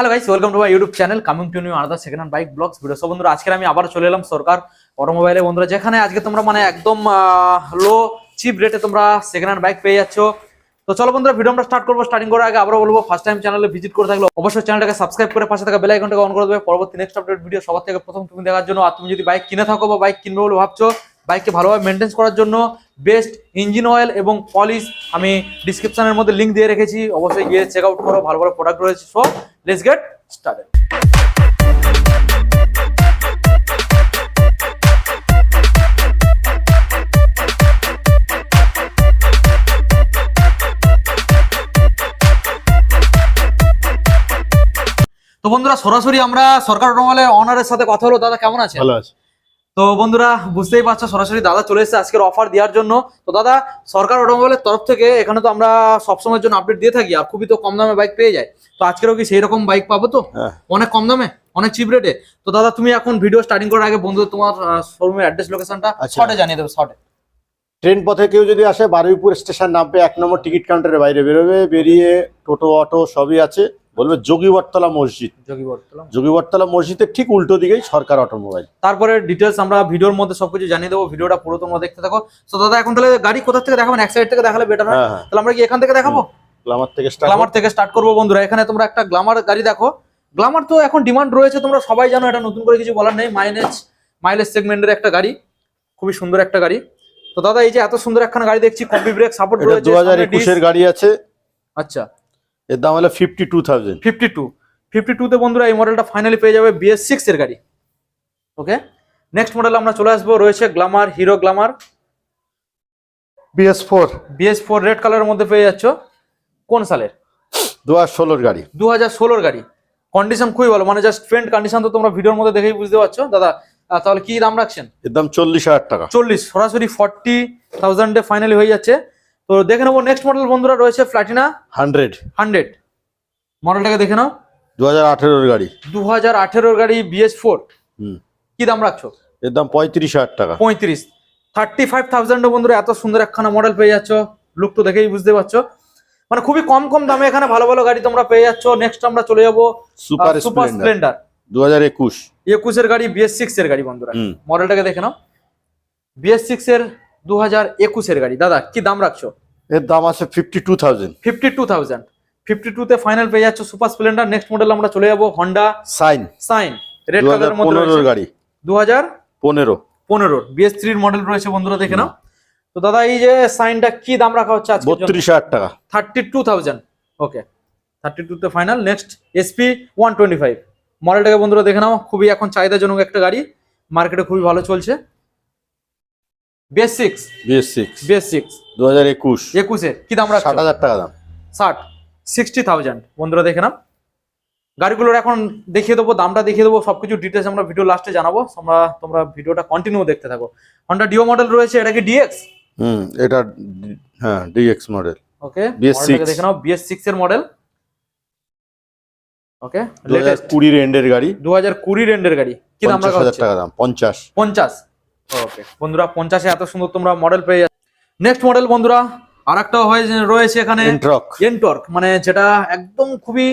Hello guys welcome to my YouTube channel coming to new আলাদা second hand bike blogs video সব বন্ধুরা আজকে আমি আবার চলে এলাম সরকার অটোমোবাইলে। বন্ধুরা, যেখানে আজকে তোমরা মানে একদম লো চিপ রেটে তোমরা সেকেন্ড হ্যান্ড বাইক পেয়ে যাচ্ছ। তো চলো বন্ধুরা ভিডিও আমরা স্টার্ট করব। স্টার্টিং করার আগে আবারও বলব ফার্স্ট টাইম চ্যানেলে ভিজিট করে থাকলে অবশ্যই চ্যানেলটাকে সাবস্ক্রাইব করে পাশে থাকা বেল আইকনটাকে অন করে দেবে। পরবর্তী নেক্সট আপডেট ভিডিও সবার থেকে প্রথম তুমি দেখার জন্য। আর তুমি যদি বাইক কিনে থাকো বা বাইক কিনবে বলে ভাবছ বাইককে ভালোভাবে মেনটেন করার জন্য বেস্ট ইঞ্জিন অয়েল এবং পলিশ আমি ডিসক্রিপশনের মধ্যে লিংক দিয়ে রেখেছি। অবশ্যই গিয়ে চেক আউট করো, ভালো ভালো প্রোডাক্ট রয়েছে। সো লেটস গেট স্টার্টেড তো বন্ধুরা, সরাসরি আমরা সরকার অনারের সাথে কথা হলো দাদা, কেমন আছে ভালো আছে। তো বন্ধুরা বুঝতেই পারছ সরাসরি দাদা চলে এসেছে আজকের অফার দেওয়ার জন্য। তো দাদা সরকার অটোমোবাইলের তরফ থেকে এখানে তো আমরা সবসময়ের জন্য আপডেট দিয়ে থাকি আর খুবই তো কম দামে বাইক পেয়ে যায়। তো আজকেরও কি সেই রকম বাইক পাবো তো? হ্যাঁ। অনেক কম দামে অনেক চিপ রেটে তো দাদা তুমি এখন ভিডিও স্টার্টিং করার আগে বন্ধু তোমার শোরুমের অ্যাড্রেস লোকেশনটা। শর্টে জানিয়ে দেবে শর্টে ট্রেন পথে কেউ যদি আসে বারুইপুর স্টেশন নামবে এক নম্বর টিকিট কাউন্টারের বাইরে বেরোবে বেরিয়ে টোটো অটো সবই আছে। বলবে যোগীবরতলা মসজিদ। যোগী বর্তলাম যোগীবরতলা মসজিদের ঠিক উল্টো দিকেই সরকার অটোমোবাইল। তারপরে ডিটেলস আমরা ভিডিওর মধ্যে সবকিছু জানিয়ে দেবো ভিডিওটা পুরো তোমরা দেখতে থাকো। তো দাদা এখন তাহলে গাড়ি কোথা থেকে দেখাবেন? এক সাইড থেকে দেখালে বেটার হয়। হ্যাঁ হ্যাঁ। তাহলে আমরা কি এখান থেকে দেখাবো? গ্লামার থেকে স্টার্ট গ্লামার থেকে স্টার্ট করব বন্ধুরা। এখানে তোমরা একটা গ্লামার গাড়ি দেখো। গ্লামার তো এখন ডিমান্ড রয়েছে তোমরা সবাই জানো এটা নতুন করে কিছু বলার নেই। মাইলেজ মাইলেজ সেগমেন্টের একটা গাড়ি খুবই সুন্দর একটা গাড়ি। তো দাদা এই যে এত সুন্দর একখানা গাড়ি দেখছি কম্পি ব্রেক সাপোর্ট রয়েছে দু হাজার একুশের গাড়ি আছে। আচ্ছা। এর দাম হলো fifty two thousand fifty two fifty টুতে বন্ধুরা এই মডেলটা ফাইনালি পেয়ে যাবে বিএস সিক্স এর গাড়ি। ওকে নেক্সট মডেল আমরা চলে আসব রয়েছে Glamour Hero Glamour BS four BS four red কালারের মধ্যে পেয়ে যাচ্ছ। কোন সালের? দু হাজার ষোলোর গাড়ি। দু হাজার ষোলোর গাড়ি। কন্ডিশন খুবই ভালো মানে জাস্ট ফ্রেন্ড কন্ডিশন তো তোমরা ভিডিওর মধ্যে দেখেই বুঝতে পারছ। দাদা তাহলে কি দাম রাখছেন? এর দাম চল্লিশ হাজার টাকা। চল্লিশ সরাসরি ফর্টি থাউজেন্ডে ফাইনালি হয়ে যাচ্ছে। তো দেখে নেব নেক্সট মডেল বন্ধুরা রয়েছে ফ্ল্যাটিনা হান্ড্রেড। হান্ড্রেড। মডেলটাকে দেখে নাও। দু হাজার আঠেরোর গাড়ি। দু হাজার আঠেরোর গাড়ি বিএস ফোর হুম। কি দাম রাখছো? এর দাম পঁয়ত্রিশ হাজার টাকা। পঁয়ত্রিশ। থার্টি ফাইভ থাউজেন্ডে বন্ধুরা এত সুন্দর একখানা মডেল পেয়ে যাচ্ছ। লুক তো দেখেই বুঝতে পারছ। মানে খুবই কম কম দামে এখানে ভালো ভালো গাড়ি তোমরা পেয়ে যাচ্ছ। নেক্সট আমরা চলে যাব সুপার সুপার স্প্লেন্ডার স্প্লেন্ডার দু হাজার একুশ। একুশের গাড়ি বিএস সিক্স এর গাড়ি বন্ধুরা। মডেলটাকে দেখে নাও। বিএস সিক্স এর দু হাজার একুশের গাড়ি। দাদা কি দাম রাখছো? এর দাম আছে fifty two thousand fifty two thousand fifty টুতে ফাইনাল পেয়ে যাচ্ছ সুপার স্প্লেন্ডার নেক্সট মডেল আমরা চলে যাব হন্ডা সাইন সাইন রেড মধ্যে গাড়ি। দু হাজার পনেরো। পনেরোর বিএস থ্রির মডেল রয়েছে বন্ধুরা দেখে নাও। তো দাদা এই যে সাইনটা কি দাম রাখা হচ্ছে আজকে বত্রিশ হাজার টাকা। Thirty two thousand okay thirty টুতে final next SP one twenty five মডেলটাকে বন্ধুরা দেখে নাও। খুবই এখন চাহিদাজনক একটা গাড়ি। মার্কেটে খুবই ভালো চলছে। BS six BS six BS six দু হাজার একুশ। একুশে কি দাম ষাট হাজার টাকা দাম। ষাট। সিক্সটি থাউজেন্ড বন্ধুরা দেখে নাও। গাড়িগুলোর এখন দেখিয়ে দেবো দামটা দেখিয়ে দেবো সবকিছু ডিটেলস আমরা ভিডিও লাস্টে জানাব। তোমরা তোমরা ভিডিওটা কন্টিনিউ দেখতে থাকো। হন্ডা ডিও মডেল রয়েছে এটা কি ডিএক্স হুম এটা হ্যাঁ ডিএক্স মডেল ওকে BS6 দেখে নাও বিএস সিক্স এর মডেল ওকে হাজার কুড়ির এন্ডের গাড়ি। দু হাজার কুড়ি রেন্ডের গাড়ি। কি দাম রাখা টাকা দাম পঞ্চাশ। পঞ্চাশ। ওকে বন্ধুরা পঞ্চাশে এত সুন্দর তোমরা মডেল পেয়ে যাচ্ছ। নেক্সট মডেল বন্ধুরা আর একটা হয়ে রয়েছে এখানে এন্ট্রক এনটর্ক মানে যেটা একদম খুবই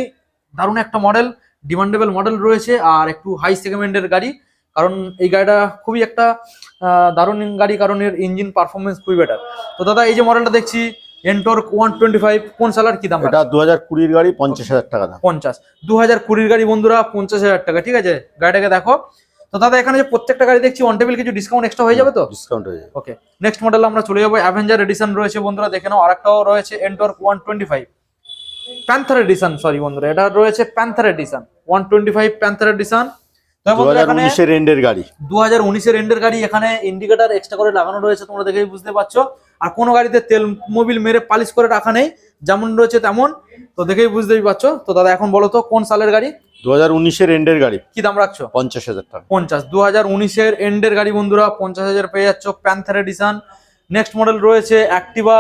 দারুণ একটা মডেল ডিমান্ডেবল মডেল রয়েছে আর একটু হাই সেগমেন্টের গাড়ি কারণ এই গাড়িটা খুবই একটা দারুণ গাড়ি কারণ এর ইঞ্জিন পারফরমেন্স খুবই বেটার তো দাদা এই যে মডেলটা দেখছি এনটর্ক ওয়ান টোয়েন্টি ফাইভ কোন সালার কি দাম এটা দু হাজার কুড়ির গাড়ি পঞ্চাশ হাজার টাকা দাম। পঞ্চাশ। দু হাজার কুড়ির গাড়ি বন্ধুরা পঞ্চাশ হাজার টাকা ঠিক আছে? গাড়িটাকে দেখো তো দাদা এখানে যে প্রত্যেকটা গাড়ি দেখছি অন টেবিল কিছু ডিসকাউন্ট এক্সট্রা হয়ে যাবে তো? ডিসকাউন্ট হয়ে যাবে। ওকে নেক্সট মডেল আমরা চলে যাব অ্যাভেঞ্জার এডিশন রয়েছে বন্ধুরা দেখে নাও আরেকটাও রয়েছে Ntorq one twenty five Panther edition sorry বন্ধুরা এটা রয়েছে Panther edition one twenty five Panther edition উনিশের এন্ডের গাড়ি। দু হাজার উনিশের এন্ডের গাড়ি এখানে ইন্ডিকেটার এক্সট্রা করে লাগানো রয়েছে তোমরা দেখেই বুঝতে পারছ। আর কোনো গাড়িতে তেল মোবিল মেরে পালিশ করে রাখা নেই যেমন রয়েছে তেমন তো দেখেই বুঝতেই পারছ। তো দাদা এখন বলো তো কোন সালের গাড়ি? দু হাজার উনিশের এন্ডের গাড়ি। কি দাম রাখছো? পঞ্চাশ হাজার টাকা। পঞ্চাশ। দু হাজার উনিশের এন্ডের গাড়ি বন্ধুরা পঞ্চাশ হাজার পেয়ে যাচ্ছ প্যান্থার এডিশন নেক্সট মডেল রয়েছে Activa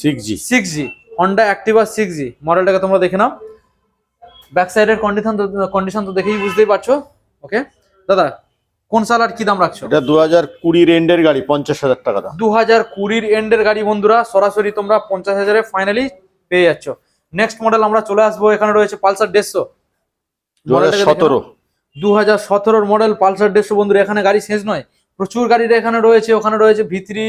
six G six G Honda Activa six G মডেলটাকে তোমরা দেখে নাও। ব্যাক সাইডের কন্ডিশন তো কন্ডিশন তো দেখেই বুঝতেই পারছ। ওকে দাদা কোন সাল আর কি দাম রাখছো? এটা দু হাজার কুড়ির এন্ডের গাড়ি পঞ্চাশ হাজার টাকা দাম। দু হাজার কুড়ির এন্ডের গাড়ি বন্ধুরা সরাসরি তোমরা পঞ্চাশ হাজারে ফাইনালি পেয়ে যাচ্ছ। নেক্সট মডেল আমরা চলে আসব এখানে রয়েছে পালসার দেড়শো। সতেরো। দু হাজার সতেরোর মডেল পালসার দেড়শো বন্ধুরা এখানে গাড়ি শেষ নয়। প্রচুর গাড়ি এখানে রয়েছে ওখানে রয়েছে ভিত্রি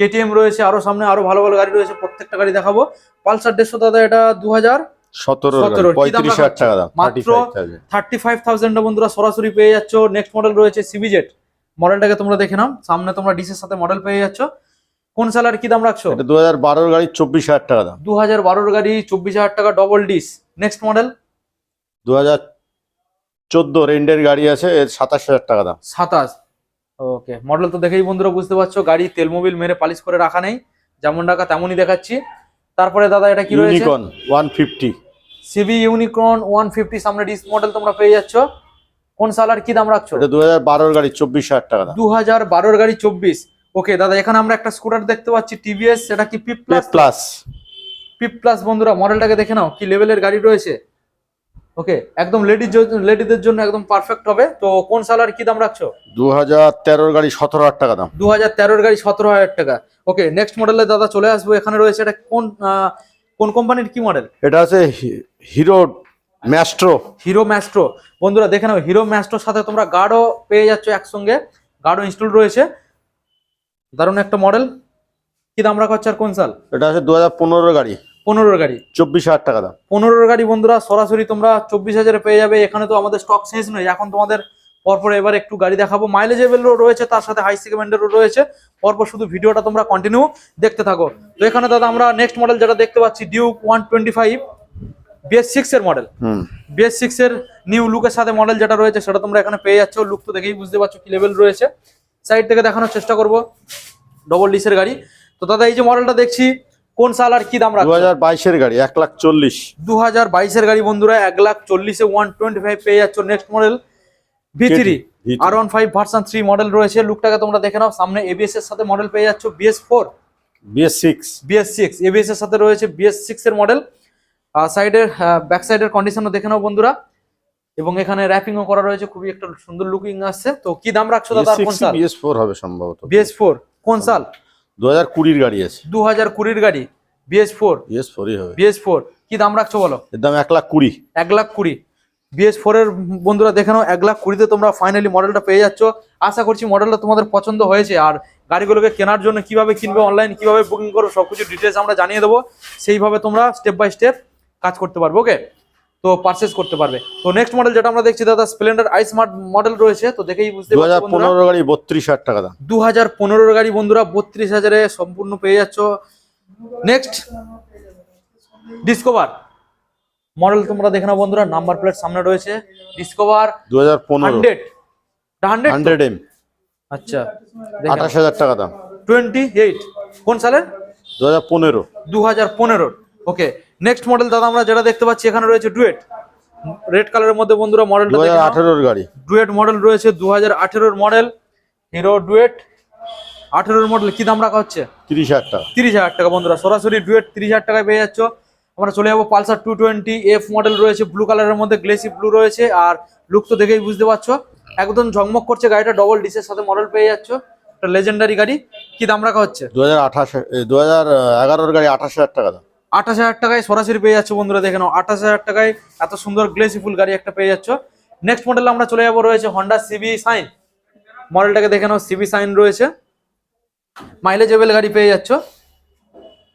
কেটিএম রয়েছে আরও সামনে আরও ভালো ভালো গাড়ি রয়েছে প্রত্যেকটা গাড়ি দেখাবো। পালসার দেড়শো দাদা এটা দু হাজার মাত্র থার্টি ফাইভ থাউজেন্ড বন্ধুরা সরাসরি পেয়ে যাচ্ছ। নেক্সট মডেল রয়েছে সিবিজেট মডেলটাকে তোমরা দেখে নাও। সামনে তোমরা ডিসের সাথে মডেল পেয়ে যাচ্ছ। কোন সালার কি দাম রাখছো? দু হাজার বারোর গাড়ি চব্বিশ হাজার টাকা দাম। দু হাজার বারোর গাড়ি চব্বিশ হাজার টাকা ডবল ডিস নেক্সট মডেল দু হাজার চোদ্দ রেন্ডের গাড়ি আছে এর সাতাশ হাজার টাকা দাম। সাতাশ। ওকে মডেল তো দেখেই বন্ধুরা বুঝতে পারছ গাড়ি তেল মোবিল মেরে পালিশ করে রাখা নেই যেমন রাখা তেমনই দেখাচ্ছি। তারপরে দাদা এটা কি রয়েছে? Unicorn one fifty CB Unicorn one fifty সামনে ডিস মডেল তোমরা পেয়ে যাচ্ছ। কোন সালার কি দাম রাখছো? এটা দু হাজার বারোর গাড়ি চব্বিশ হাজার টাকা দাম। দু হাজার বারোর গাড়ি চব্বিশ। ওকে দাদা এখানে আমরা একটা স্কুটার দেখতে পাচ্ছি টিভিএস এটা কি pep plus plus pep plus বন্ধুরা মডেলটাকে দেখে নাও কি লেভেলের গাড়ি রয়েছে? ওকে একদম লেডিজ লেডিদের জন্য একদম পারফেক্ট হবে। তো কোন সালার কি দাম রাখছো? দু হাজার গাড়ি সতেরো হাজার টাকা দাম। দু হাজার গাড়ি সতেরো হাজার টাকা। ওকে নেক্সট মডেলে দাদা চলে আসব। এখানে রয়েছে এটা কোন কোন কোম্পানির কি মডেল এটা আছে হিরো ম্যাস্ট্রো। Hero Maestro. বন্ধুরা দেখে নাও হিরো ম্যাস্ট্রোর সাথে তোমরা গার্ডও পেয়ে যাচ্ছ একসঙ্গে। গার্ডও ইনস্টল রয়েছে। দারুণ একটা মডেল কি দাম রাখা হচ্ছে আর কোন সাল? এটা আছে দু গাড়ি। পনেরোর গাড়ি। চব্বিশ হাজার টাকা দাম। পনেরোর গাড়ি বন্ধুরা সরাসরি তোমরা চব্বিশ হাজারে পেয়ে যাবে। এখানে তো আমাদের স্টক শেষ নয় এখন তোমাদের পরপর এবার একটু গাড়ি দেখাবো। মাইলেজেবলও রয়েছে তার সাথে হাই সেগমেন্টেরও রয়েছে। পরপর শুধু ভিডিওটা তোমরা কন্টিনিউ দেখতে থাকো। তো এখানে দাদা আমরা নেক্সট মডেল যেটা দেখতে পাচ্ছি Duke one twenty five BS six এর মডেল বিএস সিক্স এর নিউ লুকের সাথে মডেল যেটা রয়েছে সেটা তোমরা এখানে পেয়ে যাচ্ছ। লুক তো দেখেই বুঝতে পারছ কি লেভেল রয়েছে। সাইড থেকে দেখানোর চেষ্টা করব। ডবল ডিসের গাড়ি। তো দাদা এই যে মডেলটা দেখছি কোন সাল আর কি দাম রাখছো? হাজার বাইশের গাড়ি এক লাখ চল্লিশ। দু হাজার বাইশের গাড়ি বন্ধুরা এক লাখ চল্লিশে ওয়ান টোয়েন্টি ফাইভ পেয়ে যাচ্ছ next model V three V3 R one five version three model রয়েছে। লুকটাকে তোমরা দেখে নাও সামনে এবিএস এর সাথে মডেল পেয়ে যাচ্ছ BS four BS six BS six ABS এর সাথে রয়েছে বিএস সিক্স এর মডেল সাইডের ব্যাক সাইডের কন্ডিশনও দেখে নাও বন্ধুরা। এবং এখানে র্যাপিংও করা রয়েছে খুবই একটা সুন্দর লুকিং আসছে। তো কি দাম রাখছো দাদা কোন সাল? বিএস ফোর হবে সম্ভবত। বিএস ফোর কোন সাল? দু হাজার কুড়ির গাড়ি আছে। দু হাজার কুড়ির গাড়ি বিএস ফোর? বিএস ফোরই হবে। বিএস ফোর কি দাম রাখছো বলো? এর দাম এক লাখ কুড়ি। এক লাখ কুড়ি। বিএস ফোর এর বন্ধুরা দেখে নাও এক লাখ কুড়িতে তোমরা ফাইনালি মডেলটা পেয়ে যাচ্ছ। আশা করছি মডেলটা তোমাদের পছন্দ হয়েছে। আর গাড়িগুলোকে কেনার জন্য কীভাবে কিনবে অনলাইন কীভাবে বুকিং করো সবকিছু ডিটেলস আমরা জানিয়ে দেবো। সেইভাবে তোমরা স্টেপ বাই স্টেপ কাজ করতে পারবে ওকে তো পারচেস করতে পারবে। তো নেক্সট মডেল যেটা আমরা দেখছি দাদা স্প্লেন্ডার আই স্মার্ট মডেল রয়েছে। তো দেখেই বুঝতে পারছ গাড়ি বত্রিশ হাজার টাকা দাম। দু হাজার পনেরোর গাড়ি বন্ধুরা বত্রিশ হাজারে সম্পূর্ণ পেয়ে যাচ্ছ। নেক্সট ডিসকভার মডেল তোমরা দেখে নাও বন্ধুরা নাম্বার প্লেট সামনে রয়েছে। ডিসকভার দু হাজার পনেরো হান্ড্রেড হান্ড্রেড হান্ড্রেড এম আচ্ছা আঠাশ হাজার টাকা দাম। টোয়েন্টি এইট কোন সালের? দু হাজার পনেরো। দু হাজার পনেরোর। ওকে নেক্সট মডেল দাদা আমরা যেটা দেখতে পাচ্ছি এখানে রয়েছে ডুয়েট রেড কালারের মধ্যে বন্ধুরা মডেলটা হাজার আঠেরোর গাড়ি। ডুয়েট মডেল রয়েছে দু হাজার আঠেরোর মডেল হিরো ডুয়েট আঠেরোর মডেল কি দাম রাখা হচ্ছে? তিরিশ হাজার টাকা। তিরিশ হাজার টাকা বন্ধুরা সরাসরি ডুয়েট তিরিশ হাজার টাকায় পেয়ে যাচ্ছ। আমরা চলে যাব Pulsar two twenty F model রয়েছে ব্লু কালারের মধ্যে গ্লেসি ব্লু রয়েছে আর লুক তো দেখেই বুঝতে পারছ। একদম ঝকমক করছে গাড়িটা ডবল ডিসের সাথে মডেল পেয়ে যাচ্ছ। একটা লেজেন্ডারি গাড়ি। কি দাম রাখা হচ্ছে? দু হাজার আঠাশ দু হাজার এগারোর গাড়ি আঠাশ হাজার টাকা দাম। আঠাশ হাজার টাকায় সরাসরি পেয়ে যাচ্ছ বন্ধুরা দেখে নাও আঠাশ হাজার টাকায় এত সুন্দর গ্লেসি ফুল গাড়ি একটা পেয়ে যাচ্ছ। নেক্সট মডেল আমরা চলে যাব রয়েছে হন্ডা সিবি সাইন মডেলটাকে দেখে নাও সিবি সাইন রয়েছে। মাইলেজেবল গাড়ি পেয়ে যাচ্ছ।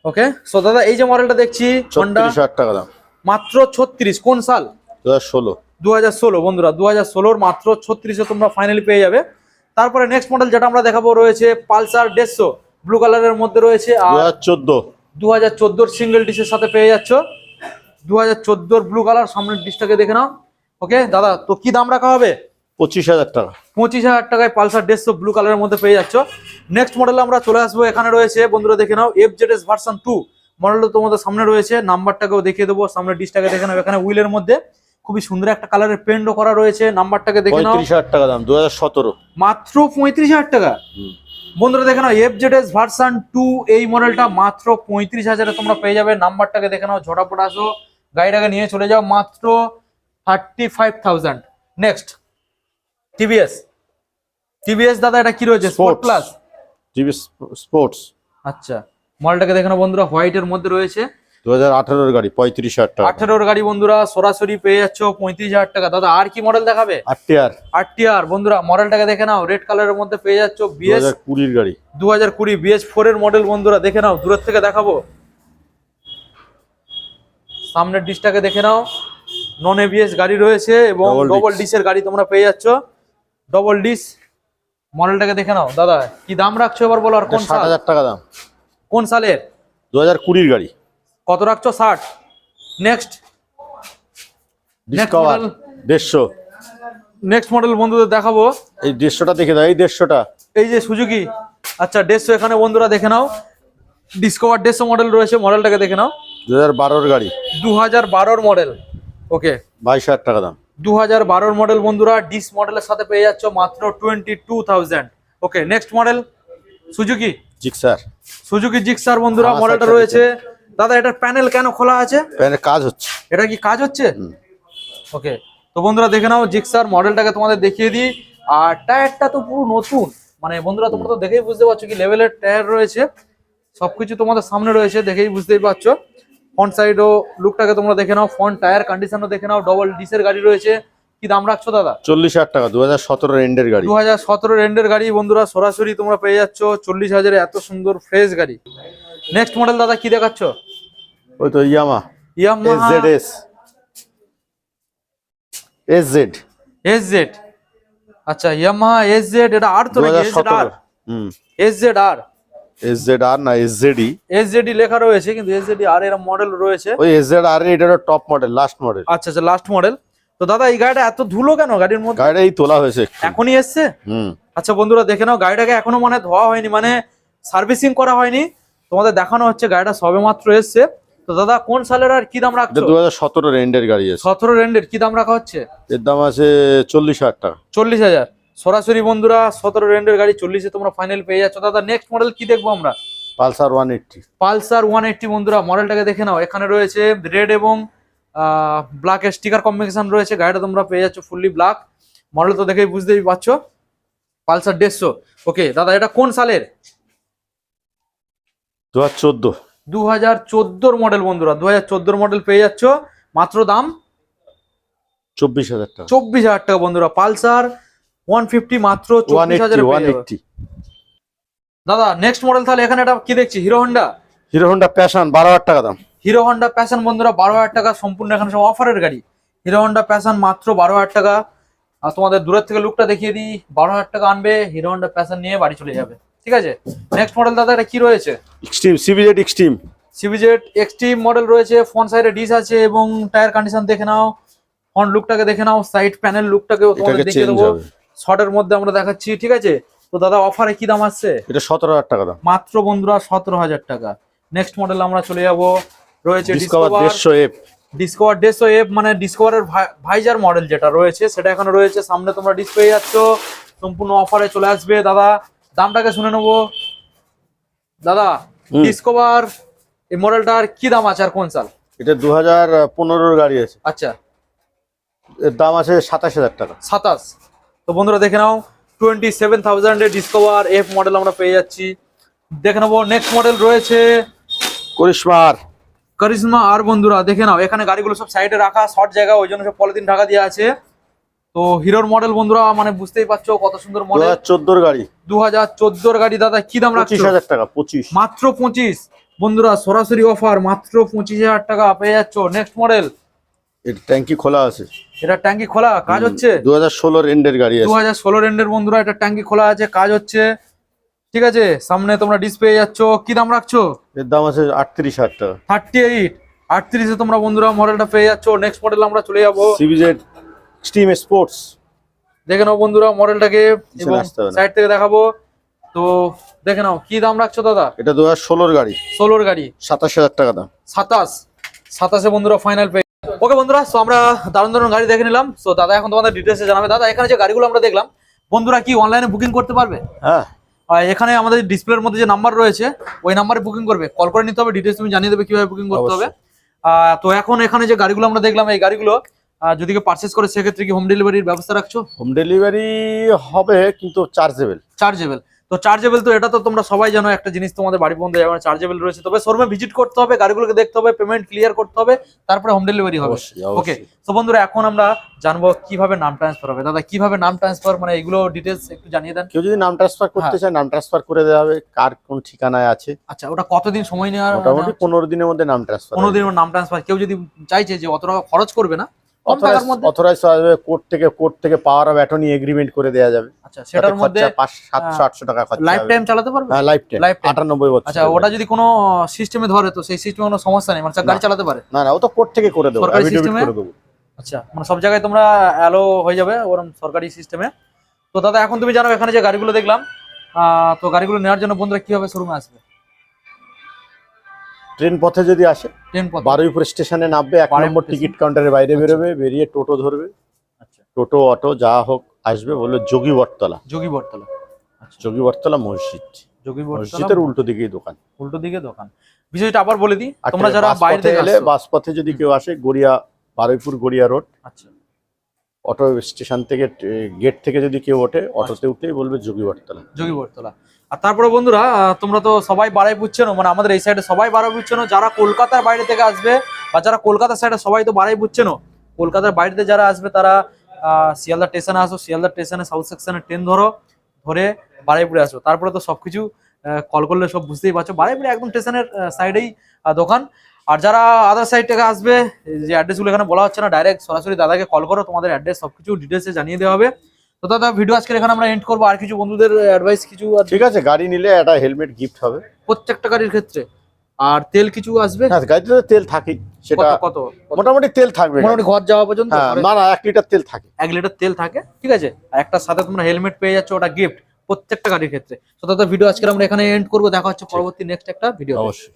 ওকে সো দাদা এই যে মডেলটা দেখছি হন্ডা টাকা দাম। মাত্র ছত্রিশ কোন সাল? দু হাজার ষোলো। দু হাজার ষোলো বন্ধুরা দু হাজার ষোলোর মাত্র ছত্রিশে তোমরা ফাইনালি পেয়ে যাবে। তারপরে নেক্সট মডেল যেটা আমরা দেখাবো রয়েছে পালসার দেড়শো ব্লু কালারের মধ্যে রয়েছে আর চোদ্দ। দু হাজার সিঙ্গেল ডিশের সাথে পেয়ে যাচ্ছ। দু হাজার ব্লু কালার সামনের ডিশটাকে দেখে নাও। ওকে দাদা তো কি দাম রাখা হবে? পঁচিশ হাজার টাকা। পঁচিশ হাজার টাকায় পালসার তো ব্লু কালারের মধ্যে পেয়ে যাচ্ছ। নেক্সট মডেল আমরা চলে আসব। এখানে রয়েছে বন্ধুরা দেখে নাও F Z S version two মডেলটা তোমাদের সামনে রয়েছে। নাম্বারটাকেও দেখিয়ে দেবো। সামনের ডিশটাকে দেখে নাও। এখানে উইলের মধ্যে। খুবই সুন্দর একটা কালারের পেন্টও করা রয়েছে নাম্বারটাকে দেখে নাও। পঁয়ত্রিশ হাজার টাকা দাম দু হাজার সতেরো। মাত্র পঁয়ত্রিশ হাজার টাকা। বন্ধুরা দেখে নাও F Z S version two এই মডেলটা মাত্র পঁয়ত্রিশ হাজারে তোমরা পেয়ে যাবে। নাম্বারটাকে দেখে নাও ঝটাপট আসো গাড়িটাকে নিয়ে চলে যাও মাত্র thirty five thousand next TVS TVS দাদা এটা কি রয়েছে? স্পোর্ট। প্লাস জিবি স্পোর্টস আচ্ছা মডেলটাকে দেখে নাও বন্ধুরা হোয়াইটের মধ্যে রয়েছে। দু হাজার আঠারোর গাড়ি পঁয়ত্রিশ হাজার টাকা। আঠেরোর গাড়ি বন্ধুরা সরাসরি পেয়ে যাচ্ছ পঁয়ত্রিশ হাজার টাকা। দাদা আর কি মডেল দেখাবে? আটটি আর আর টি আর বন্ধুরা মডেলটাকে দেখে নাও। রেড কালারের মধ্যে পেয়ে যাচ্ছ বিএস কুড়ির গাড়ি। দু হাজার কুড়ি বিএস ফোর এর মডেল বন্ধুরা দেখে নাও। দূরের থেকে দেখাবো। সামনের ডিসটাকে দেখে নাও। নন এবিএস গাড়ি রয়েছে এবং ডবল। ডিসের গাড়ি তোমরা পেয়ে যাচ্ছ। ডবল ডিস মডেলটাকে দেখে নাও। দাদা কি দাম রাখছো এবার বলো আর কোন ষাট সাল হাজার টাকা দাম। কোন সালের? দু হাজার কুড়ির গাড়ি। কত রাখছো? ষাট। নেক্সট ডিসকভার দেড়শো। নেক্সট মডেল বন্ধুদের দেখাবো। এই দেড়শোটা দেখে দাও এই দেড়শোটা। এই যে সুজুকি। আচ্ছা দেড়শো এখানে বন্ধুরা দেখে নাও। ডিসকভার দেড়শো মডেল রয়েছে মডেলটাকে দেখে নাও। দু হাজার বারোর গাড়ি। দু হাজার বারোর মডেল ওকে বাইশ হাজার টাকা দাম। দু হাজার বারোর মডেল বন্ধুরা ডিস মডেলের সাথে পেয়ে যাচ্ছ মাত্র twenty two thousand. Okay next model Suzuki. Gixxer. Suzuki Gixxer বন্ধুরা মডেলটা রয়েছে। দাদা এটার প্যানেল কেন খোলা আছে? প্যানের কাজ হচ্ছে। এটা কি কাজ হচ্ছে? ওকে তো বন্ধুরা দেখে নাও জিক্সার মডেলটাকে তোমাদের দেখিয়ে দিই। আর টায়ারটা তো পুরো নতুন। মানে বন্ধুরা তোমরা তো দেখেই বুঝতে পারছ কি লেভেলের টায়ার রয়েছে। সবকিছু তোমাদের সামনে রয়েছে দেখেই বুঝতেই পারছ। ফ্রন্ট সাইডও লুকটাকে তোমরা দেখে নাও ফ্রন্ট টায়ার কন্ডিশনও দেখে নাও ডবল ডিসের গাড়ি রয়েছে। কি দাম রাখছো দাদা? চল্লিশ হাজার টাকা দু হাজার সতেরোর এন্ডের গাড়ি। দু হাজার সতেরো রেন্ডের গাড়ি বন্ধুরা সরাসরি তোমরা পেয়ে যাচ্ছ চল্লিশ হাজারে এত সুন্দর ফ্রেশ গাড়ি। নেক্সট মডেল দাদা কি দেখাচ্ছ? ওই তো Yamaha. S Yamaha Z S. S Z. S Z. আচ্ছা ইয়ামাহা এস জেড এটা আর তো দু হাজার S Z R hmm. S Z R S Z R না এস জেডই এস জেডি লেখা রয়েছে কিন্তু এস জেডি আর এর মডেল রয়েছে। ওই এস জেড আর এটার টপ মডেল লাস্ট মডেল আচ্ছা আচ্ছা লাস্ট মডেল তো দাদা এই গাড়িটা এত ধুলো কেন গাড়ির মধ্যে? গাড়িটা এই তোলা হয়েছে এখনই এসছে? হুম। আচ্ছা বন্ধুরা দেখে নাও গাড়িটাকে এখনও মানে ধোয়া হয়নি মানে সার্ভিসিং করা হয়নি। তোমাদের দেখানো হচ্ছে গাড়িটা সবে মাত্র এসছে। তো দাদা কোন সালের আর কি দাম রাখছো? দু হাজার সতেরোর এন্ডের গাড়ি আছে। সতেরো রেন্ডের কি দাম রাখা হচ্ছে? এর দাম আছে চল্লিশ হাজার টাকা। চল্লিশ হাজার। সরাসরি বন্ধুরা সতেরো রেন্ডের গাড়ি চল্লিশে তোমরা ফাইনাল পেয়ে যাচ্ছ। দাদা নেক্সট মডেল কি দেখব আমরা? Pulsar one eighty. Pulsar one eighty বন্ধুরা মডেলটাকে দেখে নাও। এখানে রয়েছে রেড এবং ব্ল্যাক এর স্টিকার কম্বিনেশন রয়েছে। গাড়িটা তোমরা পেয়ে যাচ্ছ ফুললি ব্ল্যাক মডেল তো দেখেই বুঝতেই পারছ। পালসার দেড়শো। ওকে দাদা এটা কোন সালের? দু হাজার চোদ্দ। দু হাজার চোদ্দোর মডেল বন্ধুরা দু হাজার চোদ্দোর মডেল পেয়ে যাচ্ছ। মাত্র দাম? চব্বিশ হাজার টাকা। চব্বিশ হাজার টাকা বন্ধুরা পালসার ওয়ান ফিফটি মাত্র চব্বিশ হাজার দাদা নেক্সট মডেল তাহলে এখানে এটা কি দেখছি? Hero Honda? Hero Honda Passion বারো হাজার টাকা দাম। হিরো হন্ডা প্যাশন বন্ধুরা বারো হাজার টাকা সম্পূর্ণ এখানে সব অফারের গাড়ি। হিরো হন্ডা প্যাশন মাত্র বারো হাজার টাকা। আর তোমাদের দূরের থেকে লুকটা দেখিয়ে দিই বারো হাজার টাকা আনবে হিরো হন্ডা প্যাশন নিয়ে বাড়ি চলে যাবে। ঠিক আছে? নেক্সট মডেল দাদা এটা কি রয়েছে? Xtreme CBZ Xtreme CBZ Xtreme model রয়েছে ফ্রন্ট সাইডে ডিস আছে এবং টায়ার কন্ডিশন দেখে নাও ফ্রন্ট লুকটাকে দেখে নাও সাইড প্যানেল লুকটাকেও তোমাদের দেখিয়ে দেবো। শর্টের মধ্যে আমরা দেখাচ্ছি ঠিক আছে? তো দাদা অফারে কি দাম আসছে? এটা সতেরো হাজার টাকা দাম। মাত্র বন্ধুরা সতেরো হাজার টাকা। নেক্সট মডেল আমরা চলে যাব। রয়েছে ডিসকভার ডিসকভার দেড়শো এফ ডিসকভার দেড়শো এফ মানে ডিসকভারের ভাইজার মডেল যেটা রয়েছে সেটা এখানে রয়েছে। সামনে তোমরা ডিসপ্লে যাচ্ছ। সম্পূর্ণ অফারে চলে আসবে। দাদা দামটাকে শুনে নেব। দাদা। ডিসকভার এই মডেলটার কি দাম আছে আর কোন সাল এটা দু হাজার গাড়ি আছে। আচ্ছা। এর দাম আছে সাতাশ হাজার টাকা। সাতাশ। তো বন্ধুরা দেখে নাও টোয়েন্টি সেভেন থাউজেন্ডের ডিসকভার এফ মডেল আমরা পেয়ে যাচ্ছি। দেখে নেব নেক্সট মডেল রয়েছে করিশ্মার কারিজমা আর বন্ধুরা দেখে নাও এখানে গাড়িগুলো সব সাইডে রাখা শর্ট জায়গা ওই জন্য সব পলিথিন ঢাকা দিয়ে আছে। তো হিরোর মডেল বন্ধুরা মানে বুঝতেই পারছ কত সুন্দর দু মডেল হাজার চোদ্দোর গাড়ি। দু হাজার চোদ্দোর গাড়ি দাদা কি দাম রাখছো? হাজার টাকা পঁচিশ। মাত্র পঁচিশ। বন্ধুরা সরাসরি অফার মাত্র পঁচিশ হাজার টাকা পেয়ে যাচ্ছ নেক্সট মডেল এর ট্যাঙ্কি খোলা আছে। এটা ট্যাঙ্কি খোলা কাজ হচ্ছে? দু হাজার ষোলোর এন্ডের গাড়ি আছে। হাজার ষোলো রেন্ডের বন্ধুরা এটা ট্যাঙ্কি খোলা আছে কাজ হচ্ছে। ঠিক আছে সামনে তোমরা ডিসপ্লে যাচ্ছ। কি দাম রাখছো? এর দাম আছে আটত্রিশ হাজার টাকা। থার্টি এইট আটত্রিশে তোমরা বন্ধুরা মডেলটা পেয়ে যাচ্ছ। নেক্সট মডেল আমরা চলে যাব। সিবিজেড এক্সট্রিম স্পোর্টস দেখে নাও বন্ধুরা মডেলটাকে এবং। সাইড থেকে দেখাবো। তো দেখে নাও কি দাম রাখছো দাদা? এটা দু হাজার ষোলোর গাড়ি। ষোলোর গাড়ি। সাতাশ হাজার টাকা দাম। সাতাশ। সাতাশে বন্ধুরা ফাইনাল পে ওকে বন্ধুরা সো আমরা দারুণ দারুণ গাড়ি দেখে নিলাম। সো দাদা এখন তোমাদের ডিটেলসে জানাবে। দাদা এখানে যে গাড়িগুলো আমরা দেখলাম বন্ধুরা কি অনলাইনে বুকিং করতে পারবে? হ্যাঁ। আর এখানে আমাদের ডিসপ্লের মধ্যে যে নাম্বার রয়েছে ওই নাম্বারে বুকিং করবে। কল করে নিতে হবে ডিটেলস তুমি জানিয়ে দেবে কীভাবে বুকিং করতে হবে। তো এখন এখানে যে গাড়িগুলো আমরা দেখলাম এই গাড়িগুলো যদি কেউ পারচেস করে সেক্ষেত্রে কি হোম ডেলিভারির ব্যবস্থা রাখছো? হোম ডেলিভারি হবে কিন্তু চার্জেবল চার্জেবল তো চার্জেবল তো এটা তো তোমরা সবাই জানো একটা জিনিস তোমাদের বাড়ি পর্যন্ত যাবে চার্জেবল রয়েছে। তবে শোরুমে ভিজিট করতে হবে গাড়িগুলোকে দেখতে হবে পেমেন্ট ক্লিয়ার করতে হবে তারপরে হোম ডেলিভারি হবে। ওকে তো বন্ধুরা এখন আমরা জানব কীভাবে নাম ট্রান্সফার হবে। দাদা কীভাবে নাম ট্রান্সফার মানে এগুলো ডিটেলস একটু জানিয়ে দেন। কেউ যদি নাম ট্রান্সফার করতে হ্যাঁ। চায় নাম ট্রান্সফার করে দেওয়া হবে কার কোন ঠিকানায় আছে। আচ্ছা ওটা কতদিন সময় নেওয়ার মোটামুটি পনেরো দিনের মধ্যে নাম ট্রান্সফার পনেরো দিনের নাম ট্রান্সফার কেউ যদি চাইছে যে অত টাকা খরচ করবে না কোর্ট থেকে কোর্ট থেকে পাওয়ার অফ অ্যাটর্নি এগ্রিমেন্ট করে দেওয়া যাবে। আচ্ছা সেটার মধ্যে পাঁচ সাতশো আটশো টাকা খরচা লাইফ টাইম চালাতে পারবে? হ্যাঁ লাইফ টাইম বছর। আচ্ছা ওটা যদি কোনো সিস্টেমে ধরে তো সেই সিস্টেমে কোনো সমস্যা নেই? মানে গাড়ি চালাতে পারে? না না ও তো কোর্ট থেকে করে দেবো সরকারি affidavit করে দেবো। আচ্ছা মানে সব জায়গায় তোমরা অ্যালো হয়ে যাবে ওরকম সরকারি সিস্টেমে তো দাদা এখন তুমি জানো এখানে যে গাড়িগুলো দেখলাম আহ, তো গাড়িগুলো নেওয়ার জন্য বন্ধুরা কীভাবে শোরুমে আসবে? ট্রেন পথে যদি আসে ট্রেন পথ বারুইপুর স্টেশনে নামবে এক নম্বর টিকিট কাউন্টারের বাইরে আচ্ছা। বেরোবে বেরিয়ে টোটো ধরবে আচ্ছা। টোটো অটো যা হোক আসবে বলল যোগী বটতলা। যোগী বটতলা। আচ্ছা। যোগী বটতলা মসজিদ। যোগী মসজিদের উল্টো দিকেই দোকান। উল্টো দিকে দোকান। বিষয়টা আবার বলে দিই তোমরা যারা বাস বাইরে পথে এলে বাস পথে যদি কেউ আসে গড়িয়া বারুইপুর গড়িয়া রোড। আচ্ছা। অটো স্টেশন থেকে গেট থেকে যদি কেউ ওঠে। অটোতে উঠেই বলবে যোগী বটতলা। যোগী বটতলা। আর তারপরে বন্ধুরা তোমরা তো সবাই বাড়াই বুঝছেন মানে আমাদের এই সাইডে সবাই বাড়াই বুঝছেন যারা কলকাতার বাইরে থেকে আসবে বা যারা কলকাতার সাইডে সবাই তো বাড়াই বুঝছেন কলকাতার বাইরে যারা আসবে তারা শিয়ালদা স্টেশনে আসো, শিয়ালদা স্টেশনে সাউথ সেকশনে ট্রেন ধরো, ধরে বাড়াইপুরে আসো। তারপরে তো সবকিছু কল করলে সব বুঝতেই পারছ। বাড়াইপুরে একদম স্টেশনের সাইডেই দোকান। আর যারা আদার সাইড থেকে আসবে যে অ্যাড্রেসগুলো এখানে বলা হচ্ছে না ডাইরেক্ট সরাসরি দাদাকে কল করো, তোমাদের অ্যাড্রেস সবকিছু ডিটেলসে জানিয়ে দেওয়া হবে। তো দাদা ভিডিও আজকে এখানে আমরা এন্ড করব। আর কিছু বন্ধুদের অ্যাডভাইস কিছু আর ঠিক আছে গাড়ি নিলে একটা হেলমেট গিফট হবে। প্রত্যেকটা গাড়ির ক্ষেত্রে। আর তেল কিছু আসবে? হ্যাঁ গাড়িতে তেল থাকেই সেটা কত? মোটামুটি তেল থাকবে মোটামুটি ঘর যাওয়া পর্যন্ত? হ্যাঁ না না এক লিটার তেল থাকে। এক লিটার তেল থাকে ঠিক আছে? আর একটা সাথে তোমরা হেলমেট পেয়ে যাচ্ছ ওটা গিফট প্রত্যেকটা গাড়ির ক্ষেত্রে। তো দাদা ভিডিও আজকে আমরা এখানে এন্ড করব। দেখা হচ্ছে পরবর্তী নেক্সট একটা ভিডিও অবশ্যই।